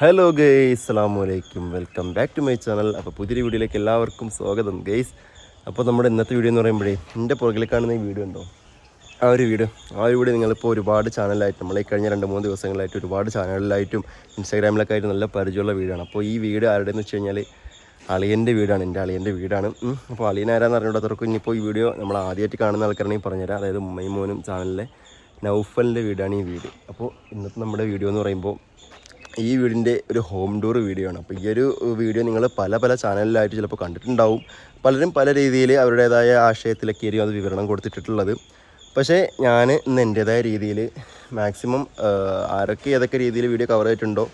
Hello guys അസ്സാമലൈക്കും welcome back to my channel അപ്പോൾ പുതിയ വീഡിയോയിലേക്ക് എല്ലാവർക്കും സ്വാഗതം ഗെയ്സ് അപ്പോൾ നമ്മുടെ ഇന്നത്തെ വീഡിയോ എന്ന് പറയുമ്പോഴേ എന്റെ പുറകിൽ കാണുന്ന ഈ വീഡിയോ ഉണ്ടോ? ആ ഒരു വീഡിയോ. ആ ഒരു വീഡിയോ നിങ്ങളിപ്പോൾ ഒരുപാട് ചാനലായിട്ട് നമ്മൾ കഴിഞ്ഞ രണ്ട് മൂന്ന് ദിവസങ്ങളായിട്ട് ഒരുപാട് ചാനലിലായിട്ടും ഇൻസ്റ്റാഗ്രാമിലൊക്കെ ആയിട്ട് നല്ല പരിചയമുള്ള വീടാണ്. അപ്പോൾ ഈ വീഡിയോ ആരുടെയെന്ന് വെച്ച് കഴിഞ്ഞാൽ അളിയന്റെ വീടാണ്. എന്റെ അളിയന്റെ വീടാണ്. അപ്പോൾ അളിയൻ ആരാന്ന് അറിഞ്ഞിടത്തോർക്ക് ഇനിയിപ്പോൾ ഈ വീഡിയോ നമ്മൾ ആദ്യമായിട്ട് കാണുന്ന ആൾക്കാരാണെങ്കിൽ പറഞ്ഞുതരാം. അതായത് ഉമ്മയും മോനും ചാനലിലെ നൗഫലിന്റെ വീടാണ് ഈ വീട്. അപ്പോൾ ഇന്നത്തെ നമ്മുടെ വീഡിയോ എന്ന് പറയുമ്പോൾ ഈ വീടിന്റെ ഒരു ഹോം ടൂർ വീഡിയോ ആണ് അപ്പോൾ ഈ ഒരു വീഡിയോ നിങ്ങൾ പല പല ചാനലിലായിട്ട് ചിലപ്പോൾ കണ്ടിട്ടുണ്ടാവും. പലരും പല രീതിയിൽ അവരുടേതായ ആശയത്തിലൊക്കെ ആയിരിക്കും അത് വിവരണം കൊടുത്തിട്ടുള്ളത്. പക്ഷേ ഞാൻ ഇന്ന് എന്റേതായ രീതിയിൽ മാക്സിമം ആരൊക്കെ ഏതൊക്കെ രീതിയിൽ വീഡിയോ കവർ ചെയ്തിട്ടുണ്ടോ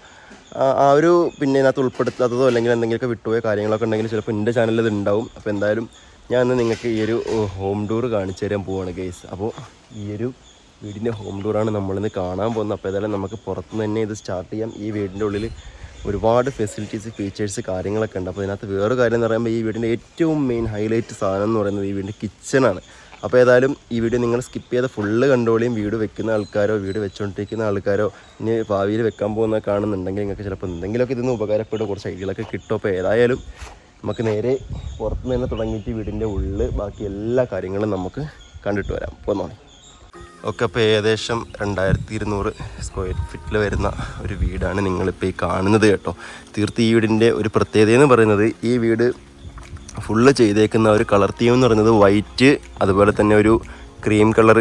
ആ- ഒരു പിന്നെ ഇതിനകത്ത് ഉൾപ്പെടുത്താത്തതോ അല്ലെങ്കിൽ എന്തെങ്കിലുമൊക്കെ വിട്ടുപോയ കാര്യങ്ങളൊക്കെ ഉണ്ടെങ്കിൽ ചിലപ്പോൾ എന്റെ ചാനലിൽ ഇത് ഉണ്ടാവും അപ്പോൾ എന്തായാലും ഞാൻ ഇന്ന് നിങ്ങൾക്ക് ഈ ഒരു ഹോം ടൂർ കാണിച്ചു തരാൻ പോവുകയാണ് ഗേസ് അപ്പോൾ ഈ ഒരു വീടിന്റെ ഹോം ടൂറാണ് നമ്മളിന്ന് കാണാൻ പോകുന്നത്. അപ്പോൾ ഏതായാലും നമുക്ക് പുറത്തുനിന്ന് തന്നെ ഇത് സ്റ്റാർട്ട് ചെയ്യാം. ഈ വീടിന്റെ ഉള്ളിൽ ഒരുപാട് ഫെസിലിറ്റീസ് ഫീച്ചേഴ്സ് കാര്യങ്ങളൊക്കെ ഉണ്ട്. അപ്പോൾ ഇതിനകത്ത് വേറൊരു കാര്യം എന്ന് പറയുമ്പോൾ ഈ വീടിന്റെ ഏറ്റവും മെയിൻ ഹൈലൈറ്റ് സാധനം എന്ന് പറയുന്നത് ഈ വീടിന്റെ കിച്ചണാണ് അപ്പോൾ ഏതായാലും ഈ വീഡിയോ നിങ്ങൾ സ്കിപ്പ് ചെയ്ത് ഫുള്ള് കണ്ടോളിയും വീട് വെക്കുന്ന ആൾക്കാരോ വീട് വെച്ചുകൊണ്ടിരിക്കുന്ന ആൾക്കാരോ ഇനി ഭാവിയിൽ വെക്കാൻ പോകുന്ന കാണുന്നുണ്ടെങ്കിൽ നിങ്ങൾക്ക് ചിലപ്പോൾ എന്തെങ്കിലുമൊക്കെ ഇതിന് ഉപകാരപ്പെടും. കുറച്ച് ഐഡിയകളൊക്കെ കിട്ടും. അപ്പോൾ ഏതായാലും നമുക്ക് നേരെ പുറത്തുനിന്ന് തന്നെ തുടങ്ങിയിട്ട് വീടിന്റെ ഉള്ളിൽ ബാക്കി എല്ലാ കാര്യങ്ങളും നമുക്ക് കണ്ടിട്ട് വരാം. പോന്നോളെ. ഒക്കെ ഇപ്പോൾ ഏകദേശം രണ്ടായിരത്തി ഇരുന്നൂറ് സ്ക്വയർ ഫീറ്റിൽ വരുന്ന ഒരു വീടാണ് നിങ്ങളിപ്പോൾ ഈ കാണുന്നത് കേട്ടോ. തീർത്ത് ഈ വീടിന്റെ ഒരു പ്രത്യേകത എന്ന് പറയുന്നത് ഈ വീട് ഫുള്ള് ചെയ്തേക്കുന്ന ഒരു കളർ തീം എന്ന് പറയുന്നത് വൈറ്റ് അതുപോലെ തന്നെ ഒരു ക്രീം കളർ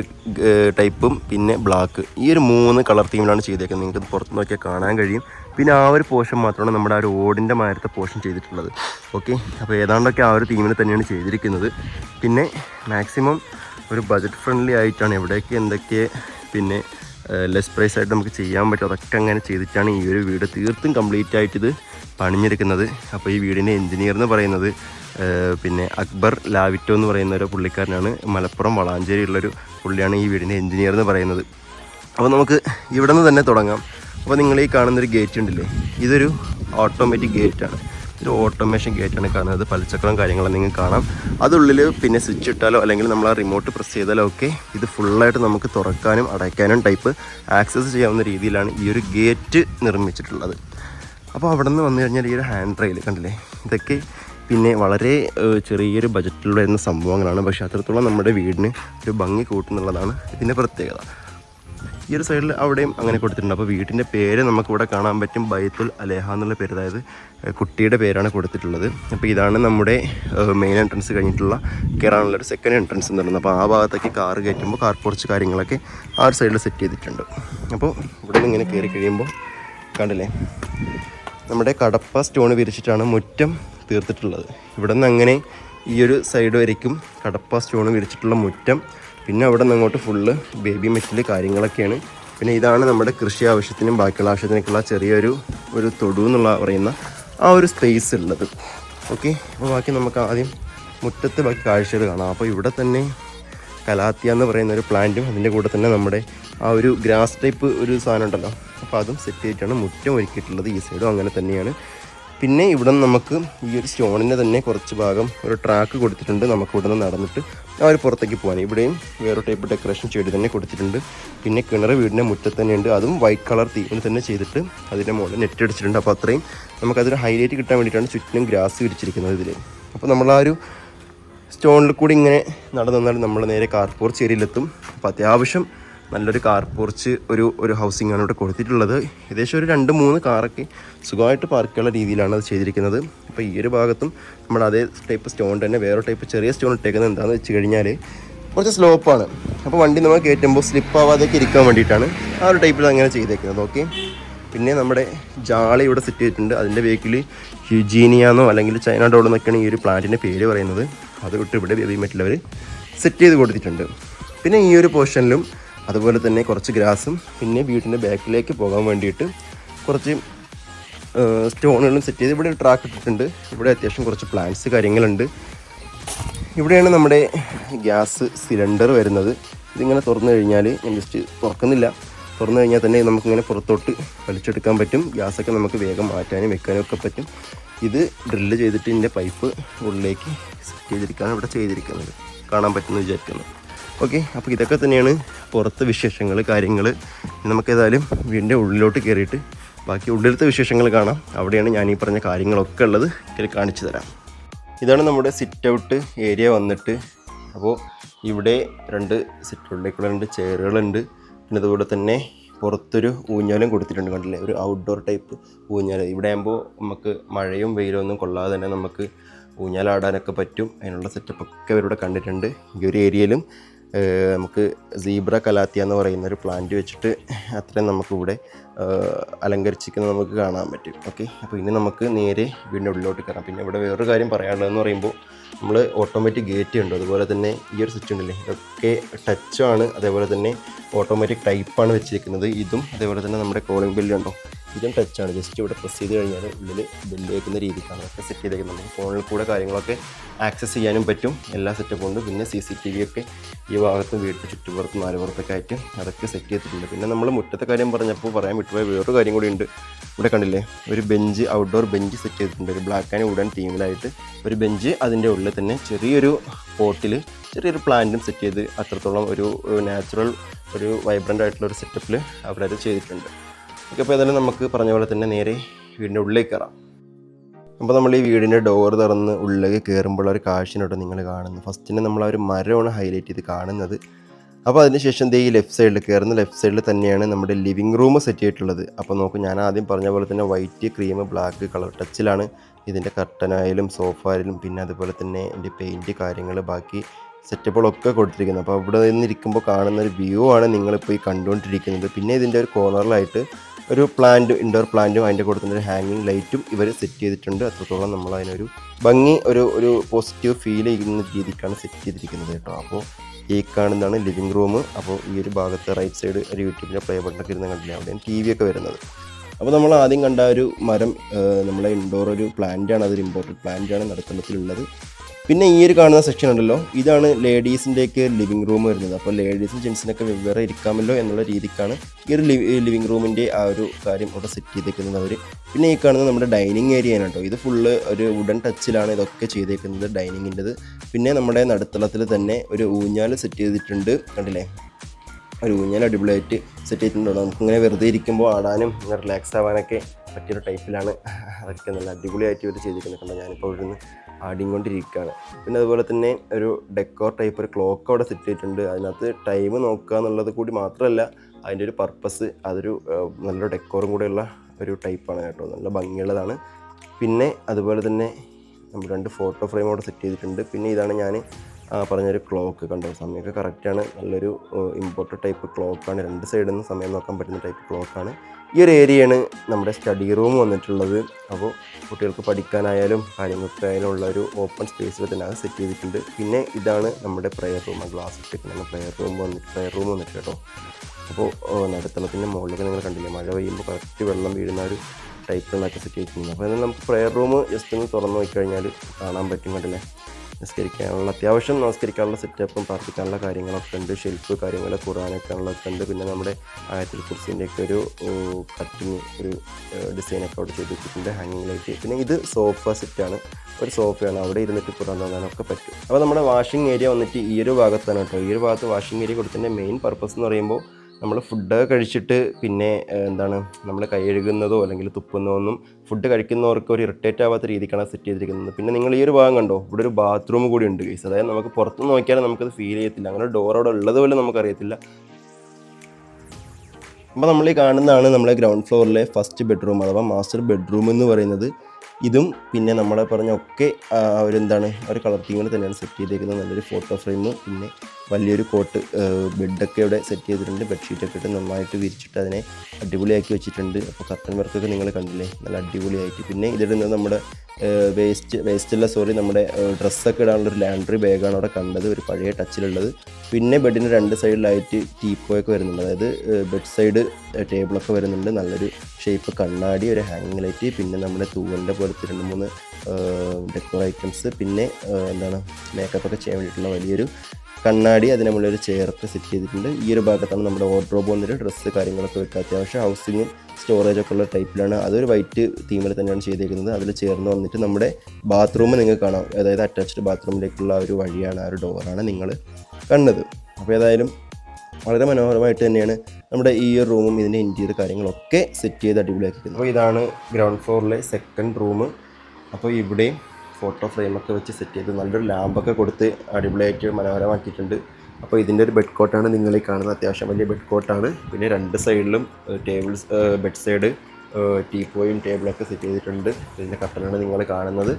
ടൈപ്പും പിന്നെ ബ്ലാക്ക് ഈ ഒരു മൂന്ന് കളർ തീമിലാണ് ചെയ്തേക്കുന്നത്. നിങ്ങൾക്ക് പുറത്ത് നോക്കിയാൽ കാണാൻ കഴിയും. പിന്നെ ആ ഒരു പോർഷൻ മാത്രമാണ് നമ്മുടെ ആ ഒരു ഓടിന്റെ മാരത്തെ പോർഷൻ ചെയ്തിട്ടുള്ളത്. ഓക്കെ അപ്പോൾ ഏതാണ്ടൊക്കെ ആ ഒരു തീമിൽ തന്നെയാണ് ചെയ്തിരിക്കുന്നത്. പിന്നെ മാക്സിമം ഒരു ബജറ്റ് ഫ്രണ്ട്ലി ആയിട്ടാണ്. എവിടെയൊക്കെ എന്തൊക്കെ പിന്നെ ലെസ് പ്രൈസ് ആയിട്ട് നമുക്ക് ചെയ്യാൻ പറ്റും അതൊക്കെ അങ്ങനെ ചെയ്തിട്ടാണ് ഈ ഒരു വീട് തീർത്തും കംപ്ലീറ്റ് ആയിട്ട് ഇത് പണിഞ്ഞെടുക്കുന്നത്. അപ്പോൾ ഈ വീടിന്റെ എഞ്ചിനീയർ എന്ന് പറയുന്നത് പിന്നെ അക്ബർ ലാവിറ്റോ എന്ന് പറയുന്ന ഒരു പുള്ളിക്കാരനാണ്. മലപ്പുറം വളാഞ്ചേരിയുള്ളൊരു പുള്ളിയാണ് ഈ വീടിന്റെ എഞ്ചിനീയർ എന്ന് പറയുന്നത്. അപ്പോൾ നമുക്ക് ഇവിടെ നിന്ന് തന്നെ തുടങ്ങാം. അപ്പോൾ നിങ്ങൾ ഈ കാണുന്നൊരു ഗേറ്റ് ഉണ്ടല്ലേ? ഇതൊരു ഓട്ടോമാറ്റിക് ഗേറ്റാണ് ഒരു ഓട്ടോമേഷൻ ഗേറ്റാണ് കാണുന്നത്. പലചക്രം കാര്യങ്ങളും നിങ്ങൾക്ക് കാണാം. അതുള്ളിൽ പിന്നെ സ്വിച്ച് ഇട്ടാലോ അല്ലെങ്കിൽ നമ്മൾ ആ റിമോട്ട് പ്രസ് ചെയ്താലോ ഒക്കെ ഇത് ഫുള്ളായിട്ട് നമുക്ക് തുറക്കാനും അടയ്ക്കാനും ടൈപ്പ് ആക്സസ് ചെയ്യാവുന്ന രീതിയിലാണ് ഈ ഒരു ഗേറ്റ് നിർമ്മിച്ചിട്ടുള്ളത്. അപ്പോൾ അവിടെ നിന്ന് വന്നു കഴിഞ്ഞാൽ ഈ ഒരു ഹാൻഡ് റെയിൽ കണ്ടില്ലേ? ഇതൊക്കെ പിന്നെ വളരെ ചെറിയൊരു ബജറ്റിൽ വരുന്ന സംഭവങ്ങളാണ്. പക്ഷേ അത്രത്തോളം നമ്മുടെ വീടിന് ഒരു ഭംഗി കൂട്ടുന്നുള്ളതാണ് ഇതിന്റെ പ്രത്യേകത. ഈ ഒരു സൈഡിൽ അവിടെയും അങ്ങനെ കൊടുത്തിട്ടുണ്ട്. അപ്പോൾ വീട്ടിന്റെ പേര് നമുക്കിവിടെ കാണാൻ പറ്റും. ബൈത്തുൽ അലേഹ എന്നുള്ള പേര്. അതായത് കുട്ടിയുടെ പേരാണ് കൊടുത്തിട്ടുള്ളത്. അപ്പോൾ ഇതാണ് നമ്മുടെ മെയിൻ എൻട്രൻസ് കഴിഞ്ഞിട്ടുള്ള കയറാനുള്ള ഒരു സെക്കൻഡ് എൻട്രൻസ് എന്ന് പറയുന്നത്. അപ്പോൾ ആ ഭാഗത്തേക്ക് കാർ കയറ്റുമ്പോൾ കാർ കുറച്ച് കാര്യങ്ങളൊക്കെ ആ ഒരു സൈഡിൽ സെറ്റ് ചെയ്തിട്ടുണ്ട്. അപ്പോൾ ഇവിടെ നിന്ന് ഇങ്ങനെ കയറി കഴിയുമ്പോൾ കണ്ടില്ലേ? നമ്മുടെ കടപ്പ സ്റ്റോൺ വിരിച്ചിട്ടാണ് മുറ്റം തീർത്തിട്ടുള്ളത്. ഇവിടെ നിന്ന് അങ്ങനെ ഈ ഒരു സൈഡ് വരയ്ക്കും കടപ്പ സ്റ്റോൺ വിരിച്ചിട്ടുള്ള മുറ്റം പിന്നെ അവിടെ നിന്ന് അങ്ങോട്ട് ഫുള്ള് ബേബി മെറ്റിൽ കാര്യങ്ങളൊക്കെയാണ്. പിന്നെ ഇതാണ് നമ്മുടെ കൃഷി ആവശ്യത്തിനും ബാക്കിയുള്ള ആവശ്യത്തിനൊക്കെയുള്ള ചെറിയൊരു ഒരു തൊടു എന്നുള്ള പറയുന്ന ആ ഒരു സ്പേസ് ഉള്ളത്. ഓക്കെ അപ്പോൾ ബാക്കി നമുക്ക് ആദ്യം മുറ്റത്ത് ബാക്കി കാഴ്ചകൾ കാണാം. അപ്പോൾ ഇവിടെ തന്നെ കലാത്തിയ എന്ന് പറയുന്ന ഒരു പ്ലാന്റും അതിന്റെ കൂടെ തന്നെ നമ്മുടെ ആ ഒരു ഗ്രാസ് ടൈപ്പ് ഒരു സാധനം ഉണ്ടല്ലോ. അപ്പോൾ അതും സെറ്റ് ചെയ്തിട്ടാണ് മുറ്റം ഒരുക്കിയിട്ടുള്ളത്. ഈ സൈഡും അങ്ങനെ തന്നെയാണ്. പിന്നെ ഇവിടെ നമുക്ക് ഈ ഒരു സ്റ്റോണിന്റെ തന്നെ കുറച്ച് ഭാഗം ഒരു ട്രാക്ക് കൊടുത്തിട്ടുണ്ട് നമുക്ക് ഇവിടെ നിന്ന് നടന്നിട്ട് ഒരു പുറത്തേക്ക് പോകാൻ. ഇവിടെയും വേറെ ടൈപ്പ് ഡെക്കറേഷൻ ചെടി തന്നെ കൊടുത്തിട്ടുണ്ട്. പിന്നെ കിണർ വീടിന്റെ മുറ്റത്ത് തന്നെയുണ്ട്. അതും വൈറ്റ് കളർ തീമിൽ തന്നെ ചെയ്തിട്ട് അതിന്റെ മുകളിൽ നെറ്റ് അടിച്ചിട്ടുണ്ട്. അപ്പോൾ അത്രയും നമുക്കതൊരു ഹൈലൈറ്റ് കിട്ടാൻ വേണ്ടിയിട്ടാണ് ചുറ്റിനും ഗ്രാസ് വിരിച്ചിരിക്കുന്നത് ഇതിൽ അപ്പോൾ നമ്മൾ ആ ഒരു സ്റ്റോണിൽ കൂടി ഇങ്ങനെ നടന്നു നമ്മൾ നേരെ കാർപോർച്ച് ഏരിയയിലെത്തും അപ്പോൾ അത്യാവശ്യം നല്ലൊരു കാർ പോർച്ച് ഒരു ഒരു ഹൗസിംഗ് ആണ് ഇവിടെ കൊടുത്തിട്ടുള്ളത്. ഏകദേശം ഒരു രണ്ട് മൂന്ന് കാറൊക്കെ സുഖമായിട്ട് പാർക്ക് രീതിയിലാണ് അത് ചെയ്തിരിക്കുന്നത്. അപ്പോൾ ഈ ഒരു ഭാഗത്തും നമ്മൾ അതേ ടൈപ്പ് സ്റ്റോൺ തന്നെ വേറെ ടൈപ്പ് ചെറിയ സ്റ്റോൺ ഇട്ടേക്കുന്നത് എന്താണെന്ന് വെച്ച് കഴിഞ്ഞാൽ കുറച്ച് സ്ലോപ്പാണ് അപ്പോൾ വണ്ടി നമ്മൾ കയറ്റുമ്പോൾ സ്ലിപ്പ് ആവാതെയൊക്കെ ഇരിക്കാൻ വേണ്ടിയിട്ടാണ് ആ ഒരു ടൈപ്പിൽ അങ്ങനെ ചെയ്തേക്കുന്നത്. ഓക്കെ പിന്നെ നമ്മുടെ ജാളി ഇവിടെ സെറ്റ് ചെയ്തിട്ടുണ്ട്. അതിന്റെ ബേക്കിൽ ഹ്യൂജീനിയാന്നോ അല്ലെങ്കിൽ ചൈന ഡോൾ എന്നൊക്കെയാണ് ഈ ഒരു പ്ലാന്റിന്റെ പേര് പറയുന്നത്. അത് വിട്ട് ഇവിടെ ബേബി മെറ്റിൽ സെറ്റ് ചെയ്ത് കൊടുത്തിട്ടുണ്ട്. പിന്നെ ഈ ഒരു പോർഷനിലും അതുപോലെ തന്നെ കുറച്ച് ഗ്രാസും പിന്നെ വീടിന്റെ ബാക്കിലേക്ക് പോകാൻ വേണ്ടിയിട്ട് കുറച്ച് സ്റ്റോണുകളും സെറ്റ് ചെയ്ത് ഇവിടെ ഒരു ട്രാക്ക് ഇട്ടിട്ടുണ്ട്. ഇവിടെ അത്യാവശ്യം കുറച്ച് പ്ലാന്റ്സ് കാര്യങ്ങളുണ്ട്. ഇവിടെയാണ് നമ്മുടെ ഗ്യാസ് സിലിണ്ടർ വരുന്നത്. ഇതിങ്ങനെ തുറന്നു കഴിഞ്ഞാൽ ഞാൻ ജസ്റ്റ് തുറക്കുന്നില്ല. തുറന്നു കഴിഞ്ഞാൽ തന്നെ നമുക്കിങ്ങനെ പുറത്തോട്ട് വലിച്ചെടുക്കാൻ പറ്റും. ഗ്യാസൊക്കെ നമുക്ക് വേഗം മാറ്റാനും വെക്കാനും ഒക്കെ പറ്റും. ഇത് ഡ്രില്ല് ചെയ്തിട്ട് ഇതിന്റെ പൈപ്പ് ഉള്ളിലേക്ക് സെറ്റ് ചെയ്തിരിക്കുകയാണ് ഇവിടെ ചെയ്തിരിക്കുന്നത്. കാണാൻ പറ്റുമെന്ന് വിചാരിക്കുന്നു. ഓക്കെ അപ്പോൾ ഇതൊക്കെ തന്നെയാണ് പുറത്തെ വിശേഷങ്ങൾ കാര്യങ്ങൾ നമുക്ക് ഏതായാലും വീടിന്റെ ഉള്ളിലോട്ട് കയറിയിട്ട് ബാക്കി ഉള്ളിലത്തെ വിശേഷങ്ങൾ കാണാം. അവിടെയാണ് ഞാൻ ഈ പറഞ്ഞ കാര്യങ്ങളൊക്കെ ഉള്ളത്. ഇതിൽ കാണിച്ചു തരാം. ഇതാണ് നമ്മുടെ സിറ്റ് ഔട്ട് ഏരിയ വന്നിട്ട്. അപ്പോൾ ഇവിടെ രണ്ട് സിറ്റ് രണ്ട് ചെയറുകളുണ്ട്. പിന്നെ അതുപോലെ തന്നെ പുറത്തൊരു ഊഞ്ഞാലും കൊടുത്തിട്ടുണ്ട് കണ്ടില്ലേ? ഒരു ഔട്ട്ഡോർ ടൈപ്പ് ഊഞ്ഞാൽ ഇവിടെ ആകുമ്പോൾ നമുക്ക് മഴയും വെയിലും ഒന്നും കൊള്ളാതെ തന്നെ നമുക്ക് ഊഞ്ഞാലാടാനൊക്കെ പറ്റും. അതിനുള്ള സെറ്റപ്പൊക്കെ ഇവരിവിടെ കണ്ടിട്ടുണ്ട്. ഈ ഒരു ഏരിയയിലും നമുക്ക് സീബ്ര കലാത്തിയ എന്ന് പറയുന്ന ഒരു പ്ലാന്റ് വെച്ചിട്ട് അത്രയും നമുക്കിവിടെ അലങ്കരിച്ചിരിക്കുന്നത് നമുക്ക് കാണാൻ പറ്റും. ഓക്കെ അപ്പോൾ ഇനി നമുക്ക് നേരെ വീടിന്റെ ഉള്ളിലോട്ട് കയറാം. പിന്നെ ഇവിടെ വേറൊരു കാര്യം പറയാനുള്ളതെന്ന് പറയുമ്പോൾ നമ്മൾ ഓട്ടോമാറ്റിക് ഗേറ്റ് ഉണ്ട്. അതുപോലെ തന്നെ ഈ ഒരു സ്വിച്ച് ഉണ്ടല്ലേ? ഇതൊക്കെ ടച്ചാണ് അതേപോലെ തന്നെ ഓട്ടോമാറ്റിക് ടൈപ്പാണ് വെച്ചിരിക്കുന്നത്. ഇതും അതേപോലെ തന്നെ നമ്മുടെ കോളിംഗ് ബില്ലുണ്ടോ ഇതും ടച്ചാണ് ജസ്റ്റ് ഇവിടെ പ്രസ് ചെയ്ത് കഴിഞ്ഞാൽ ഉള്ളിൽ ബെല്ല് വെക്കുന്ന രീതിക്കാണ്. ഒക്കെ സെറ്റ് ചെയ്തേക്കുന്നത്. നമുക്ക് ഫോണിൽ കൂടെ കാര്യങ്ങളൊക്കെ ആക്സസ് ചെയ്യാനും പറ്റും. എല്ലാ സെറ്റപ്പും ഉണ്ട്. പിന്നെ സി സി ടി വി ഒക്കെ ഈ ഭാഗത്തും വീട്ടിൽ ചുറ്റുപുറത്തും നാലുപുറത്തൊക്കെ ആയിട്ട് അതൊക്കെ സെറ്റ് ചെയ്തിട്ടുണ്ട്. പിന്നെ നമ്മൾ മുറ്റത്തെ കാര്യം പറഞ്ഞപ്പോൾ പറയാൻ വിട്ടുപോയ വേറൊരു കാര്യം കൂടി ഉണ്ട്. ഇവിടെ കണ്ടില്ലേ? ഒരു ബെഞ്ച് ഔട്ട്ഡോർ ബെഞ്ച് സെറ്റ് ചെയ്തിട്ടുണ്ട്. ഒരു ബ്ലാക്ക് ആൻഡ് വുഡൻ തീമിലായിട്ട് ഒരു ബെഞ്ച് അതിന്റെ ഉള്ളിൽ തന്നെ ചെറിയൊരു പോട്ടിൽ ചെറിയൊരു പ്ലാന്റും സെറ്റ് ചെയ്ത് അത്രത്തോളം ഒരു നാച്ചുറൽ ഒരു വൈബ്രന്റ് ആയിട്ടുള്ള ഒരു സെറ്റപ്പിൽ അവിടെ അത് ചെയ്തിട്ടുണ്ട്. അപ്പോൾ ഏതായാലും നമുക്ക് പറഞ്ഞ പോലെ തന്നെ നേരെ വീടിന്റെ ഉള്ളിലേക്ക് കയറാം. അപ്പോൾ നമ്മൾ ഈ വീടിന്റെ ഡോർ തുറന്ന് ഉള്ളിലേക്ക് കയറുമ്പോൾ ഒരു കാഴ്ചനോട്ട് നിങ്ങൾ കാണുന്നത് ഫസ്റ്റിന് നമ്മൾ ആ ഒരു മരമാണ് ഹൈലൈറ്റ് ചെയ്ത് കാണുന്നത്. അപ്പോൾ അതിനുശേഷം ദേ ഈ ലെഫ്റ്റ് സൈഡിൽ കയറുന്ന ലെഫ്റ്റ് സൈഡിൽ തന്നെയാണ് നമ്മുടെ ലിവിങ് റൂം സെറ്റ് ചെയ്തിട്ടുള്ളത്. അപ്പോൾ നോക്കൂ ഞാൻ ആദ്യം പറഞ്ഞ പോലെ തന്നെ വൈറ്റ് ക്രീം ബ്ലാക്ക് കളർ ടച്ചിലാണ് ഇതിന്റെ കർട്ടനായാലും സോഫ ആയാലും പിന്നെ അതുപോലെ തന്നെ എന്റെ പെയിന്റ് കാര്യങ്ങൾ ബാക്കി സെറ്റപ്പുകളൊക്കെ കൊടുത്തിരിക്കുന്നത്. അപ്പോൾ അവിടെ നിന്നിരിക്കുമ്പോൾ കാണുന്ന ഒരു വ്യൂ ആണ് നിങ്ങളിപ്പോൾ ഈ കണ്ടുകൊണ്ടിരിക്കുന്നത്. പിന്നെ ഇതിന്റെ ഒരു കോർണറിലായിട്ട് ഒരു പ്ലാന്റും ഇൻഡോർ പ്ലാന്റും അതിന്റെ കൂടെ തന്നെ ഒരു ഹാങ്ങിങ് ലൈറ്റും ഇവർ സെറ്റ് ചെയ്തിട്ടുണ്ട്. അത്രത്തോളം നമ്മൾ അതിനൊരു ഭംഗി ഒരു ഒരു പോസിറ്റീവ് ഫീൽ ചെയ്യുന്ന രീതിക്കാണ് സെറ്റ് ചെയ്തിരിക്കുന്നത് കേട്ടോ. അപ്പോൾ ഈ കാണുന്നതാണ് ലിവിങ് റൂം അപ്പോൾ ഈ ഒരു ഭാഗത്ത് റൈറ്റ് സൈഡ് ഒരു യൂട്യൂബിന്റെ പ്ലേ ബട്ടണൊക്കെ ഇരുന്ന് കണ്ടില്ല അവിടെയാണ് ടി വി ഒക്കെ വരുന്നത്. അപ്പോൾ നമ്മൾ ആദ്യം കണ്ട ഒരു മരം നമ്മളെ ഇൻഡോർ ഒരു പ്ലാന്റാണ് അതൊരു ഇമ്പോർട്ടന്റ് പ്ലാന്റാണ് നടുത്തളത്തിലുള്ളത് പിന്നെ ഈ ഒരു കാണുന്ന സെക്ഷൻ ഉണ്ടല്ലോ. ഇതാണ് ലേഡീസിന്റെയൊക്കെ ലിവിങ് റൂം വരുന്നത്. അപ്പോൾ ലേഡീസും ജെൻസിനൊക്കെ വെവ്വേറെ ഇരിക്കാമല്ലോ എന്നുള്ള രീതിക്കാണ് ഈ ഒരു ലിവിങ് റൂമിന്റെ ആ ഒരു കാര്യം അവിടെ സെറ്റ് ചെയ്തേക്കുന്നത് അവർ പിന്നെ ഈ കാണുന്നത് നമ്മുടെ ഡൈനിങ് ഏരിയ ആണ് കേട്ടോ. ഇത് ഫുള്ള് ഒരു വുഡൻ ടച്ചിലാണ് ഇതൊക്കെ ചെയ്തേക്കുന്നത് ഡൈനിങ്ങിന്റെത് പിന്നെ നമ്മുടെ നടുത്തളത്തിൽ തന്നെ ഒരു ഊഞ്ഞാൽ സെറ്റ് ചെയ്തിട്ടുണ്ട്. കണ്ടില്ലേ? ഒരു ഊഞ്ഞാൽ അടിപൊളിയായിട്ട് സെറ്റ് ചെയ്തിട്ടുണ്ട് നമുക്കിങ്ങനെ വെറുതെ ഇരിക്കുമ്പോൾ ആടാനും റിലാക്സ് ആവാനൊക്കെ പറ്റിയൊരു ടൈപ്പിലാണ് അതൊക്കെ നല്ല അടിപൊളിയായിട്ട് ഇവർ ചെയ്തിരിക്കുന്നത് കണ്ടോ? ഞാനിപ്പോൾ ഇവിടുന്ന് ആടിക്കൊണ്ടിരിക്കുകയാണ്. പിന്നെ അതുപോലെ തന്നെ ഒരു ഡെക്കോർ ടൈപ്പ് ഒരു ക്ലോക്ക് അവിടെ സെറ്റ് ചെയ്തിട്ടുണ്ട്. അതിനകത്ത് ടൈം നോക്കുക എന്നുള്ളത് കൂടി മാത്രമല്ല അതിന്റെ ഒരു പർപ്പസ് അതൊരു നല്ലൊരു ഡെക്കോറും കൂടെയുള്ള ഒരു ടൈപ്പാണ് കേട്ടോ. നല്ല ഭംഗിയുള്ളതാണ്. പിന്നെ അതുപോലെ തന്നെ നമ്മൾ രണ്ട് ഫോട്ടോ ഫ്രെയിം അവിടെ സെറ്റ് ചെയ്തിട്ടുണ്ട്. പിന്നെ ഇതാണ് ഞാൻ പറഞ്ഞൊരു ക്ലോക്ക് കണ്ടോ? സമയമൊക്കെ കറക്റ്റാണ് നല്ലൊരു ഇമ്പോർട്ടന്റ് ടൈപ്പ് ക്ലോക്കാണ് രണ്ട് സൈഡിൽ നിന്ന് സമയം നോക്കാൻ പറ്റുന്ന ടൈപ്പ് ക്ലോക്കാണ് ഈ ഒരു ഏരിയയാണ് നമ്മുടെ സ്റ്റഡി റൂം വന്നിട്ടുള്ളത്. അപ്പോൾ കുട്ടികൾക്ക് പഠിക്കാനായാലും കാര്യങ്ങൾക്കായാലും ഉള്ള ഒരു ഓപ്പൺ സ്പേസിൽ തന്നെ അത് സെറ്റ് ചെയ്തിട്ടുണ്ട്. പിന്നെ ഇതാണ് നമ്മുടെ പ്രെയർ റൂം ഗ്ലാസ് ഇട്ടിരിക്കുന്ന പ്രെയർ റൂം വന്നിട്ട് പ്രെയർ റൂം വന്നിട്ട് കേട്ടോ. അപ്പോൾ നടുത്തളത്തിന്റെ മുകളിലൊക്കെ നിങ്ങൾ കണ്ടില്ലേ? മഴ പെയ്യുമ്പോൾ കറക്റ്റ് വെള്ളം വീഴുന്ന ഒരു ടൈപ്പ് എന്നൊക്കെ സെറ്റ് ചെയ്തിട്ടുണ്ട്. അപ്പോൾ നമുക്ക് പ്രെയർ റൂം ജസ്റ്റ് ഒന്ന് തുറന്നു നോക്കിക്കഴിഞ്ഞാൽ കാണാൻ പറ്റും കണ്ടില്ലേ? നിസ്കരിക്കാനുള്ള അത്യാവശ്യം നമസ്കരിക്കാനുള്ള സെറ്റപ്പും പ്രാർത്ഥിക്കാനുള്ള കാര്യങ്ങളൊക്കെ ഉണ്ട്. ഷെൽഫ് കാര്യങ്ങൾ കുറാനൊക്കെ ഉള്ളതൊക്കെ ഉണ്ട് പിന്നെ നമ്മുടെ ആയത്തിൽ കുർസിന്റെ ഒക്കെ ഒരു കട്ടിങ് ഒരു ഡിസൈനൊക്കെ അവിടെ ചെയ്ത് വെച്ചിട്ടുണ്ട് ഹാങ്ങിങ് ലൈറ്റ് പിന്നെ ഇത് സോഫ സെറ്റാണ് ഒരു സോഫയാണ് അവിടെ ഇരുന്നിട്ട് ഖുറാൻ തോന്നാനൊക്കെ പറ്റും. അപ്പോൾ നമ്മുടെ വാഷിംഗ് ഏരിയ വന്നിട്ട് ഈ ഒരു ഭാഗത്താണ് കേട്ടോ. ഈ ഒരു ഭാഗത്ത് വാഷിംഗ് ഏരിയ കൊടുത്തതിന്റെ മെയിൻ പർപ്പസ് എന്ന് പറയുമ്പോൾ നമ്മൾ ഫുഡ് കഴിച്ചിട്ട് പിന്നെ എന്താണ് നമ്മൾ കൈ കഴുകുന്നതോ അല്ലെങ്കിൽ തുപ്പുന്നതോ ഒന്നും ഫുഡ് കഴിക്കുന്നവർക്ക് ഒരു ഇറിറ്റേറ്റ് ആവാത്ത രീതിക്കാണ് സെറ്റ് ചെയ്തിരിക്കുന്നത്. പിന്നെ നിങ്ങൾ ഈ ഒരു ഭാഗം കണ്ടോ? ഇവിടെ ഒരു ബാത്റൂം കൂടി ഉണ്ട് ഗൈസ് അതായത് നമുക്ക് പുറത്ത് നോക്കിയാൽ നമുക്കത് ഫീൽ ചെയ്യത്തില്ല. അങ്ങനെ ഡോർ അവിടെ ഉള്ളത് പോലും നമുക്കറിയത്തില്ല. അപ്പോൾ നമ്മൾ ഈ കാണുന്നതാണ് നമ്മുടെ ഗ്രൗണ്ട് ഫ്ലോറിലെ ഫസ്റ്റ് ബെഡ്റൂം അഥവാ മാസ്റ്റർ ബെഡ്റൂം എന്ന് പറയുന്നത്. ഇതും പിന്നെ നമ്മളെ പറഞ്ഞ ഒക്കെ അവർ എന്താണ് ഒരു കളർ തീമിൽ തന്നെയാണ് സെറ്റ് ചെയ്തേക്കുന്നത്. നല്ലൊരു ഫോട്ടോ ഫ്രെയിം പിന്നെ വലിയൊരു കോട്ട് ബെഡൊക്കെ ഇവിടെ സെറ്റ് ചെയ്തിട്ടുണ്ട്. ബെഡ്ഷീറ്റൊക്കെ ഇട്ട് നന്നായിട്ട് വിരിച്ചിട്ട് അതിനെ അടിപൊളിയാക്കി വെച്ചിട്ടുണ്ട്. അപ്പോൾ കർട്ടൻ വർക്കൊക്കെ നിങ്ങൾ കണ്ടില്ലേ? നല്ല അടിപൊളിയായിട്ട്. പിന്നെ ഇതിടുന്നത് നമ്മുടെ വേസ്റ്റ് വേസ്റ്റ് അല്ല സോറി നമ്മുടെ ഡ്രസ്സൊക്കെ ഇടാനുള്ള ഒരു ലാൻഡ്രി ബാഗാണ് അവിടെ കണ്ടത്. ഒരു പഴയ ടച്ചിലുള്ളത് പിന്നെ ബെഡിന് രണ്ട് സൈഡിലായിട്ട് ടീപ്പോയൊക്കെ വരുന്നുണ്ട്. അതായത് ബെഡ് സൈഡ് ടേബിളൊക്കെ വരുന്നുണ്ട്. നല്ലൊരു ഷേപ്പ് കണ്ണാടി ഒരു ഹാങ്ങിങ് ലൈറ്റ് പിന്നെ നമ്മുടെ തൂവലിന്റെ പോലത്തെ രണ്ട് മൂന്ന് ഡെക്കോർ ഐറ്റംസ് പിന്നെ എന്താണ് മേക്കപ്പ് ഒക്കെ ചെയ്യാൻ വേണ്ടിയിട്ടുള്ള വലിയൊരു കണ്ണാടി അതിന് മുകളിൽ ചെയറൊക്കെ സെറ്റ് ചെയ്തിട്ടുണ്ട്. ഈ ഒരു ഭാഗത്താണ് നമ്മുടെ വാർഡ്രോബ് വന്നിട്ട് ഡ്രസ്സ് കാര്യങ്ങളൊക്കെ വെക്കുക. അത്യാവശ്യം ഹൗസിങ്ങും സ്റ്റോറേജ് ഒക്കെ ഉള്ള ടൈപ്പിലാണ് അതൊരു വൈറ്റ് തീമിൽ തന്നെയാണ് ചെയ്തേക്കുന്നത്. അതിൽ ചേർന്ന് വന്നിട്ട് നമ്മുടെ ബാത്റൂം നിങ്ങൾക്ക് കാണാം. അതായത് അറ്റാച്ച്ഡ് ബാത്റൂമിലേക്കുള്ള ഒരു വഴിയാണ് ആ ഒരു ഡോറാണ് നിങ്ങൾ കണ്ടത്. അപ്പോൾ ഏതായാലും വളരെ മനോഹരമായിട്ട് തന്നെയാണ് നമ്മുടെ ഈ ഒരു റൂമും ഇതിന്റെ ഇന്റീരിയർ കാര്യങ്ങളൊക്കെ സെറ്റ് ചെയ്ത് അടിപൊളിയാക്കിയിരിക്കുന്നത്. അപ്പോൾ ഇതാണ് ഗ്രൗണ്ട് ഫ്ലോറിലെ സെക്കൻഡ് റൂം അപ്പോൾ ഇവിടെയും ഫോട്ടോ ഫ്രെയിമൊക്കെ വെച്ച് സെറ്റ് ചെയ്ത് നല്ലൊരു ലാമ്പൊക്കെ കൊടുത്ത് അടിപൊളിയായിട്ട് മനോഹരമാക്കിയിട്ടുണ്ട്. അപ്പോൾ ഇതിന്റെ ഒരു ബെഡ് കോട്ടാണ് നിങ്ങൾ ഈ കാണുന്നത് അത്യാവശ്യം വലിയ ബെഡ് കോട്ടാണ് പിന്നെ രണ്ട് സൈഡിലും ടേബിൾസ് ബെഡ് സൈഡ് ടീപ്പോയും ടേബിളൊക്കെ സെറ്റ് ചെയ്തിട്ടുണ്ട്. ഇതിന്റെ കട്ടലാണ് നിങ്ങൾ കാണുന്നത്.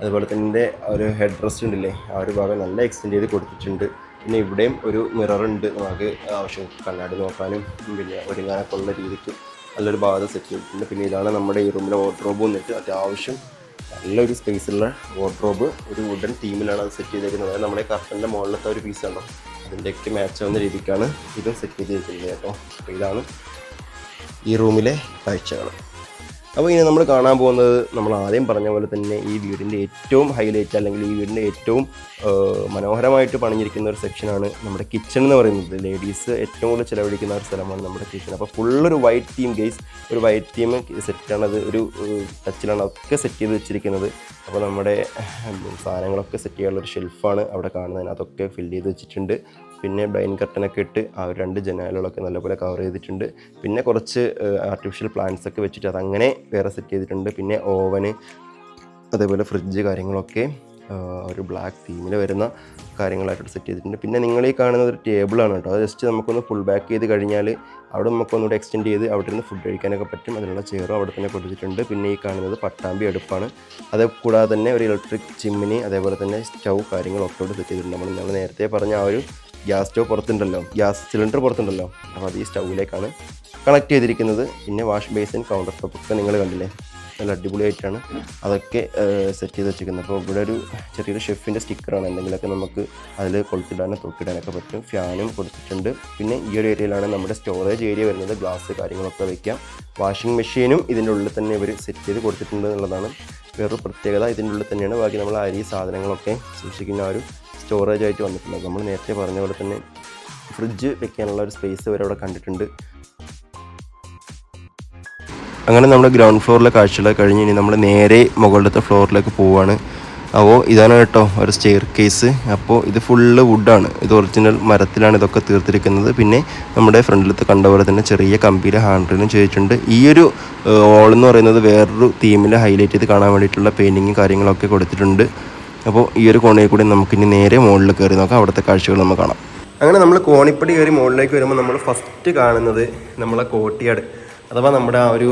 അതുപോലെ തന്നെ ഒരു ഹെഡ് റെസ്റ്റ് ഉണ്ടല്ലേ ആ ഒരു ഭാഗം നല്ല എക്സ്റ്റെൻഡ് ചെയ്ത് കൊടുത്തിട്ടുണ്ട്. പിന്നെ ഇവിടെയും ഒരു മിറർ ഉണ്ട് നമുക്ക് ആവശ്യം കണ്ണാടി നോക്കാനും പിന്നെ ഒരുങ്ങാനൊക്കെ ഉള്ള രീതിക്ക് നല്ലൊരു ഭാഗം സെറ്റ് ചെയ്തിട്ടുണ്ട്. പിന്നെ ഇതാണ് നമ്മുടെ ഈ റൂമിലെ വാർഡ്രോബ് വന്നിട്ട് അത്യാവശ്യം നല്ലൊരു സ്പേസുള്ള വാർഡ്രോബ് ഒരു വുഡൻ തീമിലാണ് അത് സെറ്റ് ചെയ്തിരിക്കുന്നത് അതായത് നമ്മുടെ കർട്ടന്റെ മുകളിലത്തെ ഒരു പീസ് ഉണ്ടോ അതിന്റെയൊക്കെ മാച്ച് ആവുന്ന രീതിക്കാണ് ഇത് സെറ്റ് ചെയ്തിരിക്കുന്നത് കേട്ടോ. അപ്പോൾ ഇതാണ് ഈ റൂമിലെ കാഴ്ചകൾ. അപ്പോൾ ഇനി നമ്മൾ കാണാൻ പോകുന്നത് നമ്മൾ ആദ്യം പറഞ്ഞ പോലെ തന്നെ ഈ വീടിന്റെ ഏറ്റവും ഹൈലൈറ്റ് അല്ലെങ്കിൽ ഈ വീടിന്റെ ഏറ്റവും മനോഹരമായിട്ട് പണിഞ്ഞിരിക്കുന്ന ഒരു സെക്ഷനാണ് നമ്മുടെ കിച്ചൺ എന്ന് പറയുന്നത്. ലേഡീസ് ഏറ്റവും കൂടുതൽ ചിലവഴിക്കുന്ന ഒരു സ്ഥലമാണ് നമ്മുടെ കിച്ചൺ അപ്പോൾ ഫുള്ളൊരു വൈറ്റ് ടീം ഗെയ്സ് ഒരു വൈറ്റ് ടീം സെറ്റാണ് അത് ഒരു ടച്ചിലാണ് ഒക്കെ സെറ്റ് ചെയ്ത് വെച്ചിരിക്കുന്നത്. അപ്പോൾ നമ്മുടെ സാധനങ്ങളൊക്കെ സെറ്റ് ചെയ്യാനുള്ള ഒരു ഷെൽഫാണ് അവിടെ കാണുന്നതിന് അതൊക്കെ ഫില്ല് ചെയ്ത് വെച്ചിട്ടുണ്ട്. പിന്നെ ബ്ലൈൻ കർട്ടനൊക്കെ ഇട്ട് ആ ഒരു രണ്ട് ജനാലുകളൊക്കെ നല്ലപോലെ കവർ ചെയ്തിട്ടുണ്ട്. പിന്നെ കുറച്ച് ആർട്ടിഫിഷ്യൽ പ്ലാന്റ്സ് ഒക്കെ വെച്ചിട്ട് അതങ്ങനെ വേറെ സെറ്റ് ചെയ്തിട്ടുണ്ട്. പിന്നെ ഓവന് അതേപോലെ ഫ്രിഡ്ജ് കാര്യങ്ങളൊക്കെ ഒരു ബ്ലാക്ക് തീമിൽ വരുന്ന കാര്യങ്ങളായിട്ട് സെറ്റ് ചെയ്തിട്ടുണ്ട്. പിന്നെ നിങ്ങൾ ഈ കാണുന്നത് ഒരു ടേബിളാണ് കേട്ടോ. അത് ജസ്റ്റ് നമുക്കൊന്ന് ഫുൾ ബാക്ക് ചെയ്ത് കഴിഞ്ഞാൽ അവിടെ നമുക്കൊന്നുകൂടെ എക്സ്റ്റെൻഡ് ചെയ്ത് അവിടെ നിന്ന് ഫുഡ് കഴിക്കാനൊക്കെ പറ്റും. അതിനുള്ള ചെയറും അവിടെ തന്നെ കൊടുത്തിട്ടുണ്ട്. പിന്നെ ഈ കാണുന്നത് പട്ടാമ്പി അടുപ്പാണ്. അത് കൂടാതെ തന്നെ ഒരു ഇലക്ട്രിക് ചിമ്മിനി അതേപോലെ തന്നെ സ്റ്റൗ കാര്യങ്ങളൊക്കെ അവിടെ സെറ്റ് ചെയ്തിട്ടുണ്ട്. നമ്മൾ നമ്മൾ നേരത്തെ പറഞ്ഞ ആ ഒരു ഗ്യാസ് സ്റ്റവ് പുറത്തുണ്ടല്ലോ ഗ്യാസ് സിലിണ്ടർ പുറത്തുണ്ടല്ലോ. അപ്പോൾ അത് ഈ സ്റ്റൗവിലേക്കാണ് കണക്ട് ചെയ്തിരിക്കുന്നത്. പിന്നെ വാഷ് ബേസിൻ കൗണ്ടർ ടോപ്പ് ഒക്കെ നിങ്ങൾ കണ്ടില്ലേ? നല്ല അടിപൊളിയായിട്ടാണ് അതൊക്കെ സെറ്റ് ചെയ്ത് വെച്ചിരിക്കുന്നത്. അപ്പോൾ ഇവിടെ ഒരു ചെറിയൊരു ഷെഫിന്റെ സ്റ്റിക്കറാണ് എന്തെങ്കിലുമൊക്കെ നമുക്ക് അതിൽ കൊളുത്തിടാനോ തൂക്കിടാനൊക്കെ പറ്റും. ഫാനും കൊടുത്തിട്ടുണ്ട്. പിന്നെ ഈ ഒരു ഏരിയയിലാണ് നമ്മുടെ സ്റ്റോറേജ് ഏരിയ വരുന്നത്. ഗ്ലാസ് കാര്യങ്ങളൊക്കെ വയ്ക്കാം വാഷിംഗ് മെഷീനും ഇതിന്റെ ഉള്ളിൽ തന്നെ ഇവർ സെറ്റ് ചെയ്ത് കൊടുത്തിട്ടുണ്ട് എന്നുള്ളതാണ്. വേറൊരു പ്രത്യേകത. ഇതിന്റെ ഉള്ളിൽ തന്നെയാണ് ബാക്കി നമ്മൾ അരി സാധനങ്ങളൊക്കെ സൂക്ഷിക്കുന്ന ആ ഒരു സ്റ്റോറേജ് ആയിട്ട് വന്നിട്ടുള്ളത് നമ്മൾ നേരത്തെ പറഞ്ഞ പോലെ തന്നെ ഫ്രിഡ്ജ് വെക്കാനുള്ള ഒരു സ്പേസ് വരെ അവിടെ കണ്ടിട്ടുണ്ട്. അങ്ങനെ നമ്മുടെ ഗ്രൗണ്ട് ഫ്ലോറിലെ കാഴ്ചകളെ കഴിഞ്ഞ് ഇനി നമ്മൾ നേരെ മുകളിലത്തെ ഫ്ലോറിലേക്ക് പോവുകയാണ് അപ്പോൾ ഇതാണ് കേട്ടോ ഒരു സ്റ്റെയർ കേസ് അപ്പോൾ ഇത് ഫുള്ള് വുഡാണ് ഇത് ഒറിജിനൽ മരത്തിലാണ് ഇതൊക്കെ തീർത്തിരിക്കുന്നത്. പിന്നെ നമ്മുടെ ഫ്രണ്ടിലത്തെ കണ്ട പോലെ തന്നെ ചെറിയ കമ്പിയിലെ ഹാൻഡ്രിലും റെയിലും ചെയ്തിട്ടുണ്ട്. ഈ ഒരു ഓൾ എന്ന് പറയുന്നത് വേറൊരു തീമിൽ ഹൈലൈറ്റ് ചെയ്ത് കാണാൻ വേണ്ടിയിട്ടുള്ള പെയിന്റിങ്ങും കാര്യങ്ങളൊക്കെ കൊടുത്തിട്ടുണ്ട്. അപ്പോൾ ഈ ഒരു കോണയിൽ കൂടി നമുക്ക് ഇനി നേരെ മുകളിൽ കയറി നോക്കാം. അവിടുത്തെ കാഴ്ചകൾ നമുക്ക് കാണാം. അങ്ങനെ നമ്മൾ കോണിപ്പടി കയറി മുകളിലേക്ക് വരുമ്പോൾ നമ്മൾ ഫസ്റ്റ് കാണുന്നത് നമ്മളെ കോട്ടിയാട് അഥവാ നമ്മുടെ ആ ഒരു